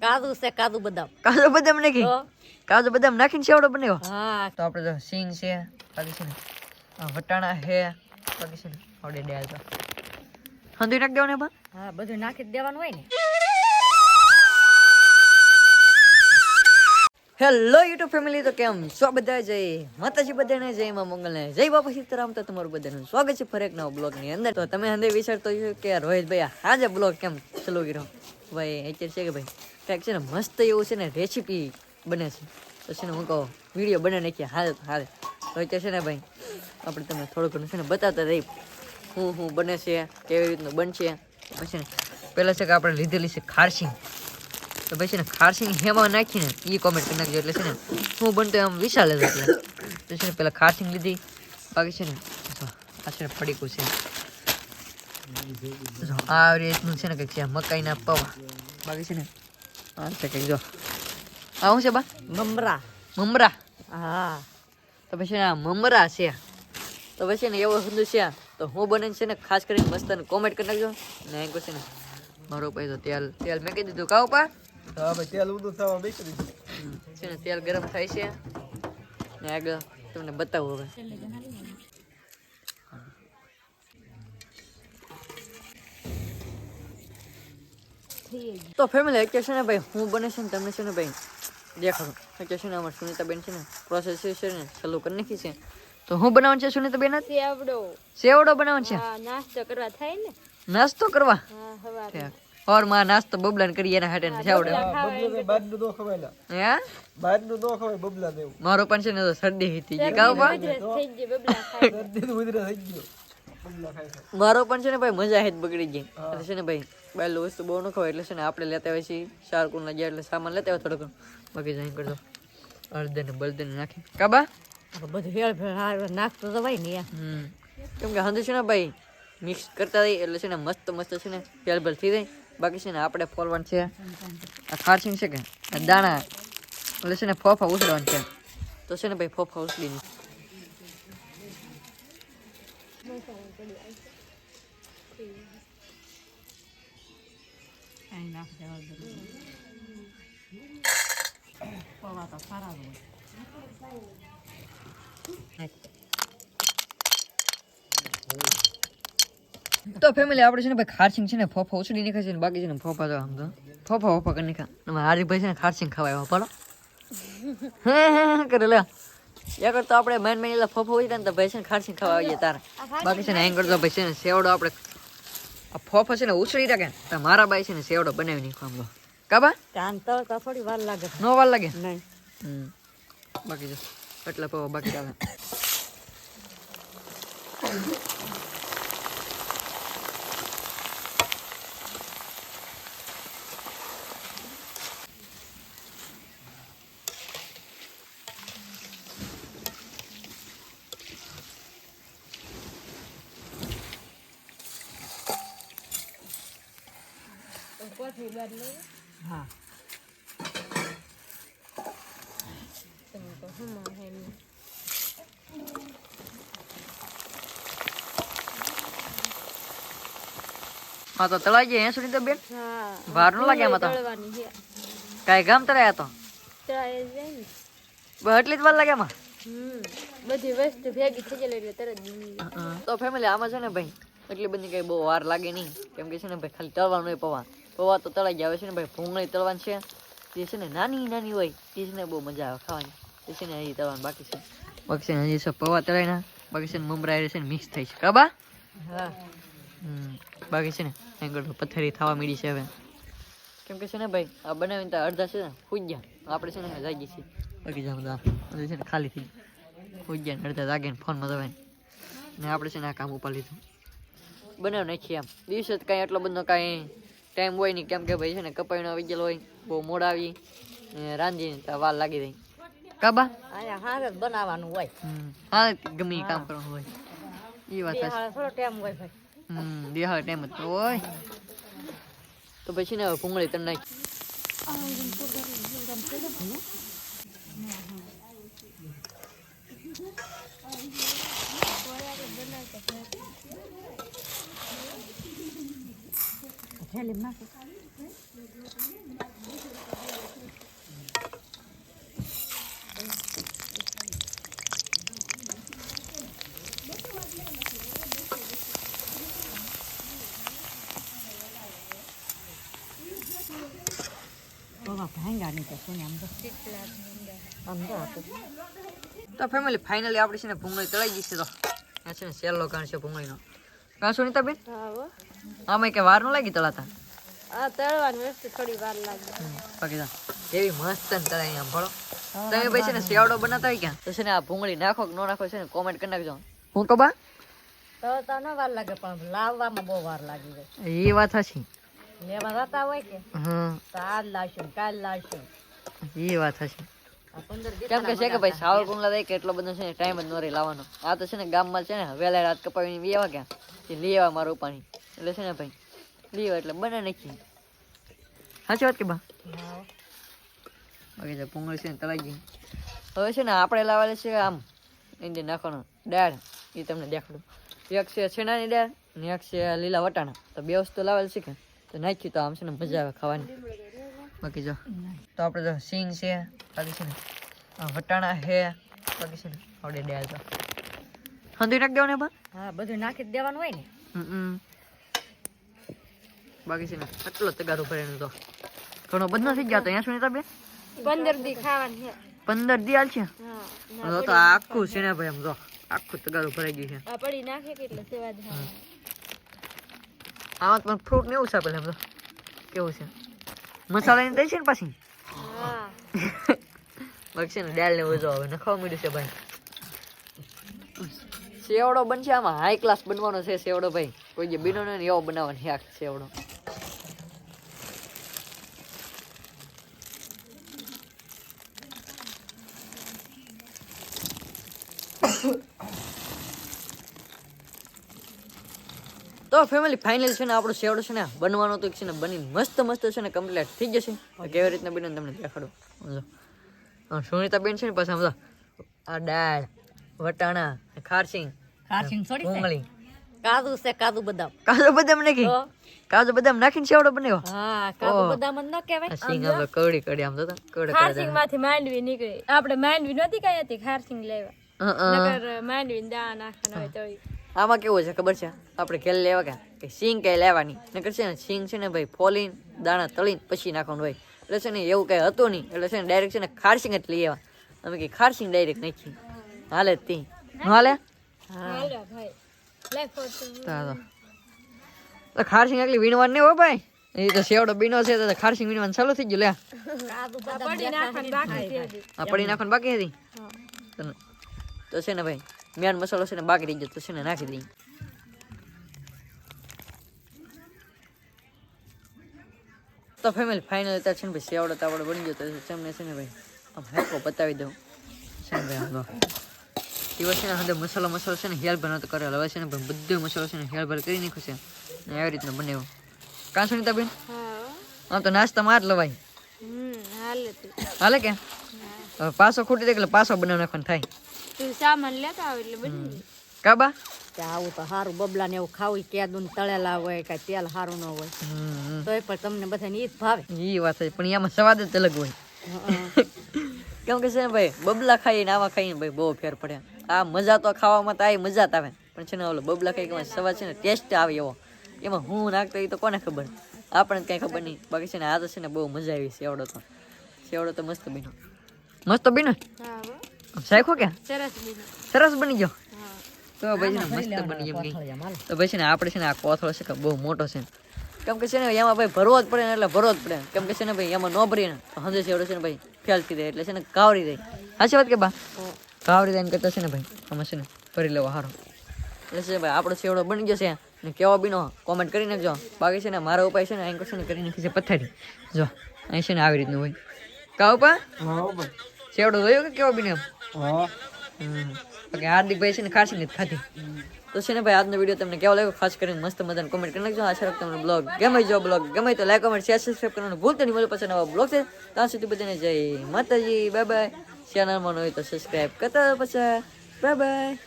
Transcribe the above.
કાજુ છે કાજુ બદામ. કાજુ બદામ નાખી? કાજુ બદામ નાખીને સેવડો બનાવ્યો? હા. તો આપણે જો સિંગ છે બાકી છે ને આ વટાણા છે બાકી છે ને આવડે દાળ તો હંધુઈ નાખી દેવાને બા હા બધું નાખી દેવાનું હોય ને. હેલો યુટ્યુબ ફેમિલી તો કેમ? છો બધા જય. માતાજી બધાને જય, માં મંગલને. જય બાપા સીતારામ. તો તમારું બધાનું સ્વાગત છે ફરેક નવા બ્લોગની અંદર. તો તમે હંદે વિચારતો છો કે રોહિતભાઈ આજે બ્લોગ કેમ ચાલુ કર્યો? ભાઈ, અત્યારે છે કે ભાઈ, કંઈક છે ને મસ્ત એવું છે ને રેસીપી બને છે. તો હું કહું વીડિયો બને નાખીએ હાલ હાલ. તો અત્યારે છે ને ભાઈ, આપણે તમને થોડું ઘણું છે ને બતાવતા રહી હું હું બને છે, કેવી રીતનું બનશે. પછી ને, પહેલાં છે કે આપણે લીધેલી છે ખારસિંગ તો પછી ને ખારસીને હેમાં નાખીને એ કોમેન્ટ કરી નાખજો. એટલે છે ને હું બનતો એમ વિશાલ જ એટલે તો છે ને પેલા ખારસિંગ લીધી બાકી છે ને આ છે ને પડીકું છે. આ રીતનું છે ને કંઈક છે મકાઈના પવા. બાકી છે ને આ છે કંઈક જો. આ શું છે બા? મમરા. મમરા. હા. તો પછી આ મમરા છે. તો પછી ને એવો સુંદર છે. તો હું બને છે ને ખાસ કરીને મસ્ત કોમેન્ટ કરી નાખજો. ને છે ને મારો ભાઈ તો તેલ તેલ મેં કહી દીધું. કાવ પા હા ભાઈ તેલ ઊંધું થવા બેસી દીધું છે ને તેલ ગરમ થાય છે. ને આગળ તમને બતાવું હવે. તો ફેમિલી અત્યારે છે ને ભાઈ હું બને છે ને તમને છે ને ભાઈ દેખાડું. અત્યારે છે ને અમારે સુનિતાબેન છે ને પ્રોસેસ છે ને ચાલુ કરી નાખી છે. તો હું બનાવવાનું છે સુનિતાબેન સેવડો. સેવડો બનાવવાનું છે? હા નાસ્તો કરવા થાય ને. નાસ્તો કરવા? હા હવા ઓરમાં નાસ્તો બબલાન કરી એના હાટે સેવડો બબલું ને બહારનું ન ખવાય લા. હે બહારનું ખવાય બબલા મારો પણ છે ને તો શરદી હતી જે કાવ પા થઈ ગઈ બબલા ખાય શરદીનું ઉધરા થઈ ગયો. બબલા ખાય ખાય. મારો પણ છે ને ભાઈ મજા હેત બગડી ગઈ. એટલે છે ને ભાઈ બાયલો વસ્તુ બહુ ન ખવાય. એટલે છે ને આપણે લેતા હોય છે ચાર ના ગયા એટલે સામાન લેતા હોય થોડોક બાકી જાય કરજો. અડધે ને બળદે ને નાખી કાબા બધું હેળ ફેળ હાર નાખતો તો ભાઈ ને યાર. કેમ કે હંધુ છે ને ભાઈ મિક્સ કરતા રહી એટલે છે ને મસ્ત મસ્ત છે ને ફેલ ભેલ થઈ જાય. બાકી છે ને આપણે ફોલવાનું છે. આ ખારસીન છે કે? દાણા. એટલે છે ને ફોફા ઉછળવાનું છે. તો છે ને ભાઈ ફોફા ઉછળી નહીં કાંઈ નાખ દેવા દે પવા તો તો ફેમિલી આપણે છે ને ભાઈ ખારસિંગ છે ને ફોફા ઉછળી નીકળે છે ને બાકી છે ને ફોફા તો આમ તો ફોફા ફોફા કરી અને હાર્દિકભાઈ છે ને ખારસિંગ ખવાય પાડો હે કરે લે યા તો આપણે મેન મેન એટલે ફોફો હોય ને તો ભાઈ છે ને ખારસિંગ ખાવા આવીએ તારે બાકી છે ને એમ કરતો ભાઈ છે ને સેવડો આપણે આ ફોફા છે ને ઉછળી રાખે તો મારા ભાઈ છે ને સેવડો બનાવી નાખો આમ તો કાબા કાન તો તો થોડી વાર લાગે નો વાર લાગે નહીં બાકી જો એટલા પવા બાકી આવે હા. તમે તો તળાઈ જાય હે તો બેન હા. વાર નો લાગે એમાં તો? તળવાની ગામ તળાયા તો? એટલી જ વાર લાગે એમાં બધી વસ્તુ ભેગી થઈ જાય એટલે તરત તો ફેમિલી આમાં છે ને ભાઈ એટલી બધી કઈ બહુ વાર લાગે નહીં. કેમ કે છે ને ભાઈ ખાલી તળવાનું પૌવા પૌવા તો તળાઈ ગયા છે ને ભાઈ ભૂંગળી તળવાની છે તે છે ને નાની નાની હોય તે છે ને બહુ મજા આવે ખાવાની તે છે ને હજી તળવાનું બાકી છે બાકી છે ને હજી છે પૌવા તળાઈ ના બાકી છે ને મમરા છે ને મિક્સ થઈ છે કાબા હા હમ બાકી છે ને આગળ પથ્થરી થવા મીડી છે હવે કેમ કે છે ને ભાઈ આ બનાવીને તો અડધા છે ને ખુજ ગયા આપણે છે ને જાગીએ છીએ બાકી જાવ બધા છે ને ખાલી થઈ ખુજ ગયા ને અડધા જાગે ને ફોનમાં દવાય ને આપણે છે ને આ કામ ઉપર લીધું બનાવી નાખીએ આમ દિવસે કાંઈ એટલો બધો કાંઈ ટાઈમ હોય નહીં કેમ કે ભાઈ છે ને કપાઈનો આવી ગયેલો હોય બહુ મોડા આવી ને રાંધીને તો વાર લાગી જાય. કાબા? હારે બનાવવાનું હોય. હારે હા ગમે કામ કરવાનું હોય. એ વાત છે થોડો ટાઈમ હોય ભાઈ. હમ દિહાળ ટાઈમ જ તો હોય. તો પછી ને હવે ભૂંગળી તને નાખી. Hele mako. તો ફેમિલી ફાઇનલી આપણે છે ને ભૂંગળી તળાઈ ગઈ છે તો આ છે ને સેલ લોકાણ છે ભૂંગળીનો કાં સુનિતાબેન હા આમાં કે વાર ન લાગી તળાતા? આ તળવાની વસ્તુ થોડી વાર લાગે. બાકી જા કેવી મસ્ત ને તળાઈ આમ ભળો તમે પછી છે ને શિયાળો બનાતા હોય ક્યાં? તો છે ને આ ભૂંગળી નાખો કે ન નાખો છે ને કોમેન્ટ કરી નાખજો. હું કબા તો ન વાર લાગે પણ લાવવામાં બહુ વાર લાગી જાય. એ વાત હશે લેવા જતા હોય કે? હા તો આજ લાવશું કાલ લાવશું. એ વાત હશે કેમ કે છે કે ભાઈ સાવર કુંડલા દઈ કે એટલો બધો છે ને ટાઈમ જ ન લાવવાનો. આ તો છે ને ગામમાં છે ને વહેલા રાત કપાવીને બી આવા ક્યાં? લઈ આવા મારું પાણી એટલે છે ને ભાઈ લઈ એટલે બને નાખી સાચી વાત કે બા? બાકી ભૂંગળી છે ને તલાઈ ગઈ. હવે છે ને આપણે લાવેલી છે આમ એની નાખવાનો દાળ. એ તમને દેખાડું. એક છે છેનાની દાળ ને એક છે લીલા વટાણા. તો બે વસ્તુ લાવેલ છે કે? તો નાખી તો આમ છે ને મજા આવે ખાવાની. બાકી જો. તો આપણે જો સિંગ છે બાકી છે ને વટાણા છે બાકી છે ને આપણે દાળ તો. હંધી નાખી દેવાનું બા હા બધું નાખી દેવાનું હોય ને. હમ બાકી છે ને આટલો તગારો ભરેલો તો. ઘણો બધો થઈ ગયા તો અહીંયા શું તમે પંદર દી ખાવાની છે. પંદર દિયાલ છે? તો તો આખું છે ને ભાઈ એમ જો આખું તગારું ભરાઈ ગયું છે. આ પડી નાખે કે એટલે સેવા આમાં પણ ફ્રૂટ ને એવું છે પેલા એમ તો. કેવું છે? મસાલાની દઈ છે ને પાછી હા ને દાળ ને બધું હવે નખાવા મળ્યું છે ભાઈ સેવડો બનશે આમાં હાઈ ક્લાસ બનવાનો છે સેવડો ભાઈ કોઈ જે બીનો ને એવો બનાવવાનો છે આ સેવડો તો ફેમિલી ફાઇનલ છે ને આપણો શેવડો છે ને બનવાનો તો છે ને બની મસ્ત મસ્ત છે ને કમ્પ્લીટ થઈ જશે. કેવી રીતના બને તમને દેખાડો. સમજો? સુનિતા બેન છે ને પાછા સમજો? આ દાળ વટાણા ખારસિંગ ખારસિંગ છોડી ઉંગળી કાજુ છે કાજુ બદામ. કાજુ બદામ નાખી? કાજુ બદામ નાખીને શેવડો બનાવ્યો હા કાજુ બદામ જ ન કહેવાય. સિંગ આપણે કવડી કડી આમ તો કવડે ખારસિંગમાંથી માંડવી નીકળી. આપણે માંડવી નહોતી કઈ હતી ખારસિંગ લેવા. નકર માંડવી દાણા નાખવાના હોય તો આમાં કેવું છે ખબર છે? આપણે ખેલ લેવા કે કે સિંગ કઈ લેવાની. નકર છે ને સિંગ છે ને ભાઈ ફોલીન દાણા તળીને પછી નાખવાનું હોય. એટલે છે ને એવું કઈ હતું નહીં. એટલે છે ને ડાયરેક્ટ છે ને ખારસિંગ જ લઈ આવ્યા. અમે કે ખારસિંગ ડાયરેક્ટ નાખી. હાલે તી. હાલે? હાલો ભાઈ. લે ફોટો. તારો તો ખારસિંગ એટલી વીણવાનું નહીં હો ભાઈ? એ તો શેવડો બીનો છે તો ખારસિંગ વીણવાનું ચાલુ થઈ ગયું. લે પડી નાખવાની બાકી છે હજી. આ પડી નાખવાનું બાકી હતી. તો છે ને ભાઈ મેન મસાલો છે ને બાકી રહી ગયો તો છે ને નાખી દઈએ. તો ફેમિલી ફાઇનલ ત્યાં છે ને ભાઈ સેવડો તાવડો બની ગયો છે તમને છે ને ભાઈ આમ હેકો બતાવી દઉં. છે ને ભાઈ આમ. દિવસ છે ને મસાલો મસાલો છે ને હેલ બનાવતો કરેલો હવે છે ને ભાઈ બધો મસાલો છે ને હેલ ભર કરી નાખ્યો છે. ને આવી રીતના બનાવ્યો કાં તા બેન? હા. આમ તો નાસ્તા માં જ લવાય. હમ હાલે તું. હાલે કે? પાછો ખૂટી દે એટલે પાછો બનાવ નાખવાનું થાય. તું સામાન લેતા આવ એટલે બની કાબા? કે આવું તો સારું બબલા ને એવું ખાવું કેદું તળેલા હોય કઈ તેલ સારું ન હોય. તોય પણ તમને બધાને ઈ જ ભાવે. ઈ વાત છે પણ એમાં સ્વાદ જ અલગ હોય. કેમ કે છે ને ભાઈ બબલા ખાઈને આવા ખાઈને ભાઈ બહુ ફેર પડે. આ મજા તો ખાવામાં તો આ મજા જ આવે. પણ છે ને ઓલો બબલા ખાઈ કે સ્વાદ છે ને ટેસ્ટ આવે એવો. એમાં હું નાખતો એ તો કોને ખબર? આપણને કઈ ખબર નહીં. બાકી છે ને આ તો છે ને બહુ મજા આવી સેવડો તો. સેવડો તો મસ્ત બીનો મસ્ત બીનો હા. હો. કે સરસ સરસ બની ગયો તો ભાઈ છે ને મસ્ત બની એમ માલ. તો ભાઈ છે ને આપણે છે ને આ કોથળો છે કે બહુ મોટો છે કેમ કે છે ને એમાં ભાઈ ભરવો જ પડે ને એટલે ભરવો જ પડે કેમ કે છે ને ભાઈ એમાં ન ભરીએ ને તો હંદે સેવડો છે ને ભાઈ ફેલ થઈ જાય એટલે છે ને કાવરી જાય સાચી વાત કે બા કાવરી જાય કરતા છે ને ભાઈ આમાં છે ને ભરી લેવો સારો એટલે છે ભાઈ આપણો સેવડો બની ગયો છે ને કેવો બીનો કોમેન્ટ કરી નાખજો બાકી છે ને મારો ઉપાય છે ને અહીં છે ને કરી નાખી છે પથારી જો અહીં છે ને આવી રીતનું હોય કા ઉપા છેવડો સેવડો જોયો કે કેવો બીનો હમ. હાર્દિકભાઈ છે ને ખાસી નથી ખાધી. તો છે ને ભાઈ, આજનો વીડિયો તમને કેવો લાગ્યો? ખાસ કરીને મસ્ત મજાને કોમેન્ટ કરી નાખજો. આશા રાખું તમને બ્લોગ ગમે જો બ્લોગ ગમે તો લાઈક કમેન્ટ શેર સબસ્ક્રાઈબ કરવાનું ભૂલતો નહીં. મળે પછી નવા બ્લોગ છે ત્યાં સુધી બધાને જય માતાજી. બાય બાય ચેનલમાં હોય તો સબસ્ક્રાઈબ કરતા પછી. Bye bye